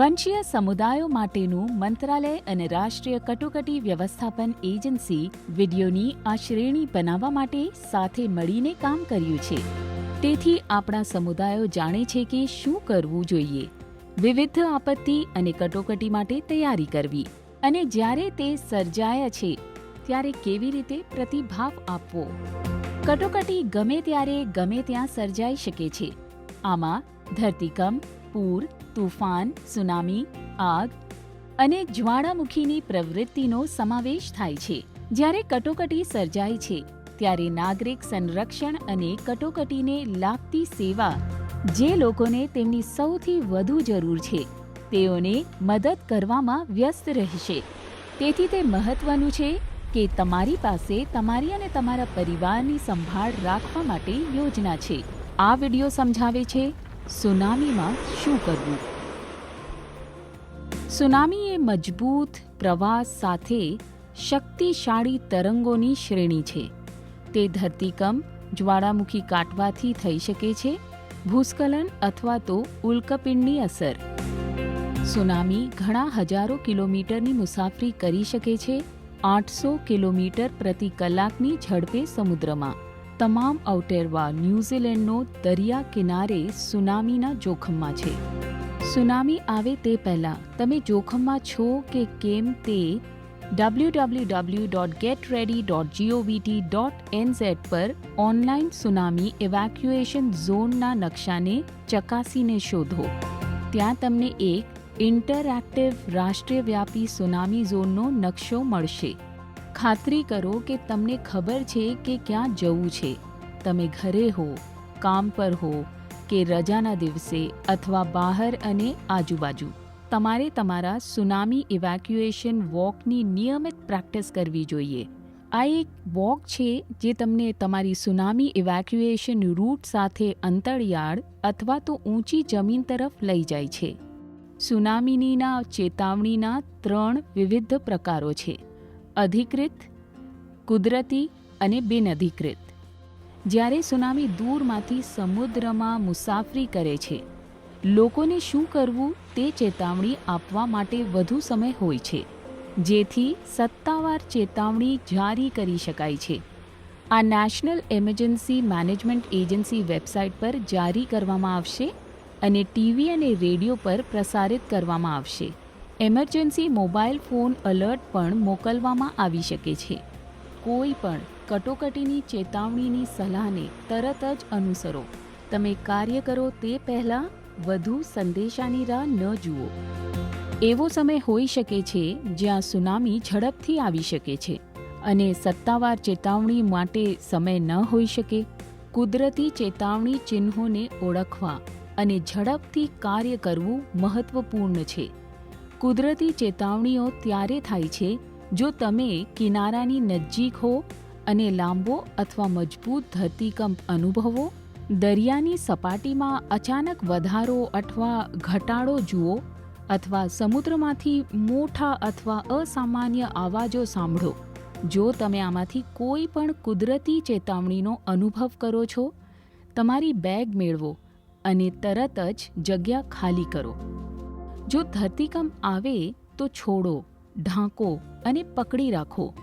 વંશીય સમુદાયો માટેનું મંત્રાલય અને રાષ્ટ્રીય કટોકટી વ્યવસ્થાપન એજન્સી વિડીયોની આ શ્રેણી બનાવવા માટે સાથે મળીને કામ કર્યું છે. તેથી આપણા સમુદાયો જાણે છે કે શું કરવું જોઈએ. વિવિધ આપત્તિ અને કટોકટી માટે તૈયારી કરવી અને જ્યારે તે સર્જાયા છે, ત્યારે કેવી રીતે પ્રતિભાવ આપવો. કટોકટી ગમે ત્યારે ગમે ત્યાં સર્જાઈ શકે છે. આમાં ધરતીકંપ, પૂર તુફાન, સુનામી, આગ અને જ્વાળામુખીની પ્રવૃત્તિનો સમાવેશ થાય છે. જ્યારે કટોકટી સર્જાય છે, ત્યારે નાગરિક સંરક્ષણ અને કટોકટીને લાગતી સેવા જે લોકોને તેમની સૌથી વધુ જરૂર છે, તેઓને મદદ કરવામાં વ્યસ્ત રહેશે. તેથી તે મહત્વનું છે કે તમારી પાસે તમારી અને તમારા પરિવારની સંભાળ રાખવા માટે યોજના છે. આ વિડિયો સમજાવે છે સુનામીમાં શું કરવું? સુનામી એ મજબૂત પ્રવાહ સાથે શક્તિશાળી તરંગોની શ્રેણી છે. તે ધરતીકંપ, જ્વાળામુખી કાટવાથી થઈ શકે છે, ભૂસ્ખલન અથવા તો ઉલ્કપિંડની અસર. સુનામી ઘણા હજારો કિલોમીટરની મુસાફરી કરી શકે છે, આઠસો કિલોમીટર પ્રતિ કલાકની ઝડપે સમુદ્રમાં. તમામ અવટેરવા ન્યૂઝીલેન્ડનો દરિયા કિનારે સુનામીના જોખમમાં છે. સુનામી આવે તે પહેલાં તમે જોખમમાં છો કે કેમ તે W W W dot get ready dot GOVT dot NZ પર ઓનલાઈન સુનામી ઇવેક્યુએશન ઝોનના નકશાને ચકાસીને શોધો. ત્યાં તમને એક ઇન્ટરએક્ટિવ રાષ્ટ્રીયવ્યાપી સુનામી ઝોનનો નકશો મળશે. ખાતરી કરો કે તમને ખબર છે કે ક્યાં જવું છે. તમે ઘરે હો, કામ પર હો કે રજાના દિવસે અથવા બહાર અને આજુબાજુ. તમારે તમારા સુનામી ઇવેક્યુએશન વોકની નિયમિત પ્રેક્ટિસ કરવી જોઈએ. આ એક વોક છે જે તમને તમારી સુનામી ઇવેક્યુએશન રૂટ સાથે અંતરિયાળ અથવા તો ઊંચી જમીન તરફ લઈ જાય છે. સુનામીનીના ચેતવણીના ત્રણ વિવિધ પ્રકારો છે. અધિકૃત, કુદરતી અને બિનઅધિકૃત. જ્યારે સુનામી દૂરમાંથી સમુદ્રમાં મુસાફરી કરે છે, લોકોને શું કરવું તે ચેતવણી આપવા માટે વધુ સમય હોય છે, જેથી સત્તાવાર ચેતવણી જારી કરી શકાય છે. આ national emergency management agency website પર જારી કરવામાં આવશે અને ટીવી અને રેડિયો પર પ્રસારિત કરવામાં આવશે. એમરજન્સી મોબાઈલ ફોન અલર્ટ પણ મોકલવામાં આવી શકે છે. કોઈ પણ કટોકટીની ચેતવણીની સલાહને તરત જ અનુસરો. તમે કાર્ય કરો તે પહેલાં વધુ સંદેશાની રાહ ન જુઓ. એવો સમય હોઈ શકે છે જ્યાં સુનામી ઝડપથી આવી શકે છે અને સત્તાવાર ચેતવણી માટે સમય ન હોઈ શકે. કુદરતી ચેતવણી ચિહ્નોને ઓળખવા અને ઝડપથી કાર્ય કરવું મહત્વપૂર્ણ છે. કુદરતી ચેતવણીઓ ત્યારે થાય છે જો તમે કિનારાની નજીક હો અને લાંબો અથવા મજબૂત ધરતીકંપ અનુભવો, દરિયાની સપાટીમાં અચાનક વધારો અથવા ઘટાડો જુઓ અથવા સમુદ્રમાંથી મોટા અથવા અસામાન્ય અવાજો સાંભળો. જો તમે આમાંથી કોઈ પણ કુદરતી ચેતવણીનો અનુભવ કરો છો, તમારી બેગ મેળવો અને તરત જ જગ્યા ખાલી કરો. જો ધરતીકંપ આવે તો છોડો, ઢાંકો અને પકડી રાખો.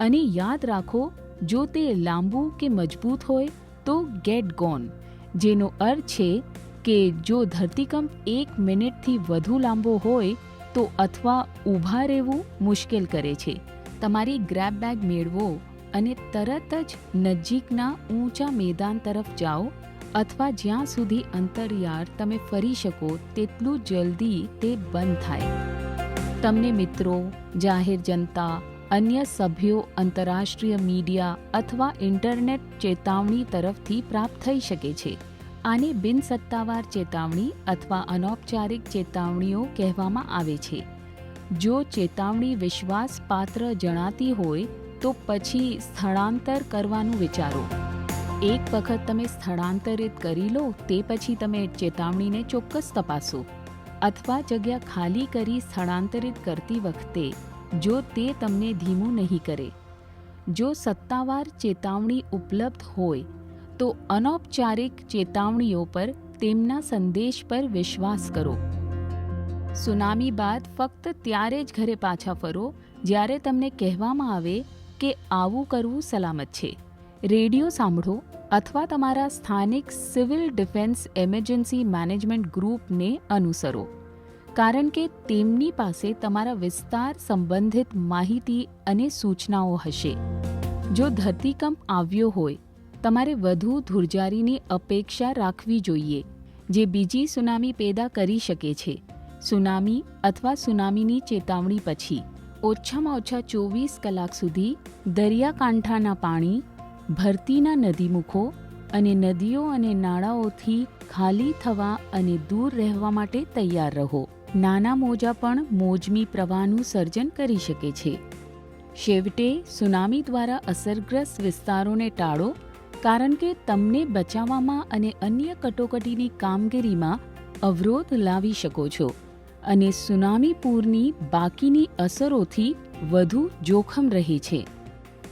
અને યાદ રાખો, જો તે લાંબુ કે મજબૂત હોય, તો ગેટ ગોન જેનો અર્થ છે કે જો ધરતીકંપ એક મિનિટથી વધુ લાંબો હોય, તો અથવા ઊભા રહેવું મુશ્કેલ કરે છે. તમારી ગ્રેબ બેગ મેળવો અને તરત જ નજીકના ઊંચા મેદાન તરફ જાઓ અથવા જ્યાં સુધી અંતરિયાળ તમે ફરી શકો, તેટલું જલ્દી તે બંધ થાય. તમને મિત્રો, જાહેર જનતા, અન્ય સભ્યો, આંતરરાષ્ટ્રીય મીડિયા અથવા ઇન્ટરનેટ ચેતવણી તરફથી પ્રાપ્ત થઈ શકે છે. આને બિનસત્તાવાર ચેતવણી અથવા અનૌપચારિક ચેતવણીઓ કહેવામાં આવે છે. જો ચેતવણી વિશ્વાસપાત્ર જણાતી હોય, તો પછી સ્થળાંતર કરવાનું વિચારો. એક વખત તમે સ્થળાંતરિત કરી લો, તે પછી તમે ચેતવણીને ચોક્કસ તપાસો. અથવા જગ્યા ખાલી કરી સ્થળાંતરિત કરતી વખતે, જો તે તમને ધીમું નહીં કરે. જો સત્તાવાર ચેતવણી ઉપલબ્ધ હોય, તો અનૌપચારિક ચેતવણીઓ પર તેમના સંદેશ પર વિશ્વાસ કરો. સુનામી બાદ ફક્ત ત્યારે જ ઘરે પાછા ફરો, જ્યારે તમને કહેવામાં આવે કે આવું કરવું સલામત છે. રેડિયો સાંભળો અથવા તમારા સ્થાનિક સિવિલ ડિફેન્સ એમરજન્સી મેનેજમેન્ટ ગ્રુપને અનુસરો. કારણ કે તેમની પાસે તમારા વિસ્તાર સંબંધિત માહિતી અને સૂચનાઓ હશે. જો ધરતીકંપ આવ્યો હોય, તમારે વધુ ધુર્જારીની અપેક્ષા રાખવી જોઈએ, જે બીજી સુનામી પેદા કરી શકે છે. સુનામી અથવા સુનામીની ચેતવણી પછી ઓછામાં ઓછા ચોવીસ કલાક સુધી દરિયાકાંઠાના પાણી ભરતીના નદીમુખો અને નદીઓ અને નાળાઓથી ખાલી થવા અને દૂર રહેવા માટે તૈયાર રહો. નાના મોજા પણ મોજમી પ્રવાહનું સર્જન કરી શકે છે. છેવટે, સુનામી દ્વારા અસરગ્રસ્ત વિસ્તારોને ટાળો, કારણ કે તમને બચાવવામાં અને અન્ય કટોકટીની કામગીરીમાં અવરોધ લાવી શકો છો અને સુનામી પૂરની બાકીની અસરોથી વધુ જોખમ રહે છે.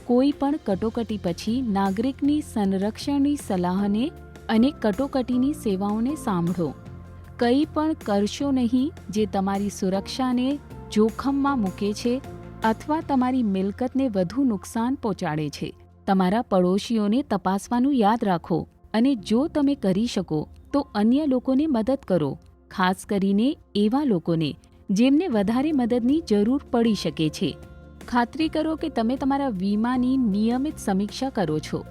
કોઈ પણ કટોકટી પછી નાગરિકની સંરક્ષણની સલાહને અને કટોકટીની સેવાઓને સાંભળો. કંઈ પણ કરશો નહીં જે તમારી સુરક્ષાને જોખમમાં મૂકે છે અથવા તમારી મિલકતને વધુ નુકસાન પહોંચાડે છે. તમારા પડોશીઓને તપાસવાનું યાદ રાખો અને જો તમે કરી શકો, તો અન્ય લોકોને મદદ કરો, ખાસ કરીને એવા લોકોને જેમને વધારે મદદની જરૂર પડી શકે છે. ખાતરી કરો કે તમે તમારા વીમાની નિયમિત સમીક્ષા કરો છો.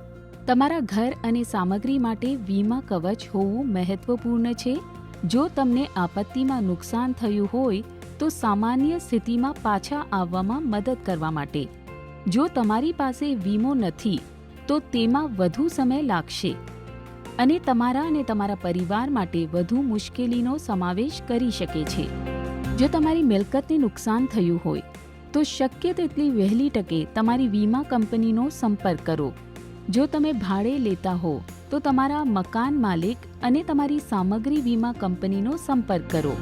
તમારા ઘર અને સામગ્રી માટે વીમા કવચ હોવું મહત્વપૂર્ણ છે. જો તમને આપત્તિમાં નુકસાન થયું હોય, તો સામાન્ય સ્થિતિમાં પાછા આવવામાં મદદ કરવા માટે. જો તમારી પાસે વીમો નથી, તો તેમાં વધુ સમય લાગશે. અને તમારા અને તમારા પરિવાર માટે વધુ મુશ્કેલીનો સમાવેશ કરી શકે છે. જો તમારી મિલકતને નુકસાન થયું હોય તો શક્ય તેટલી વહેલી તકે તમારી વીમા કંપનીનો સંપર્ક કરો. જો તમે ભાડે લેતા હો, તો તમારા મકાન માલિક અને તમારી સામગ્રી વીમા કંપનીનો સંપર્ક કરો.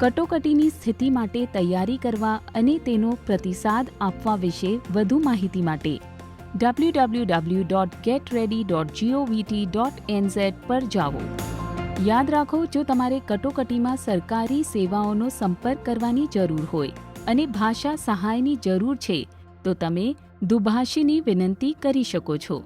કટોકટીની સ્થિતિ માટે તૈયારી કરવા અને તેનો પ્રતિસાદ આપવા વિશે વધુ માહિતી માટે એનઝેડ પર જાઓ. યાદ રાખો, જો તમારે કટોકટીમાં સરકારી સેવાઓનો સંપર્ક કરવાની જરૂર હોય અને ભાષા સહાયની જરૂર છે તો તમે દુભાષીની વિનંતી કરી શકો છો.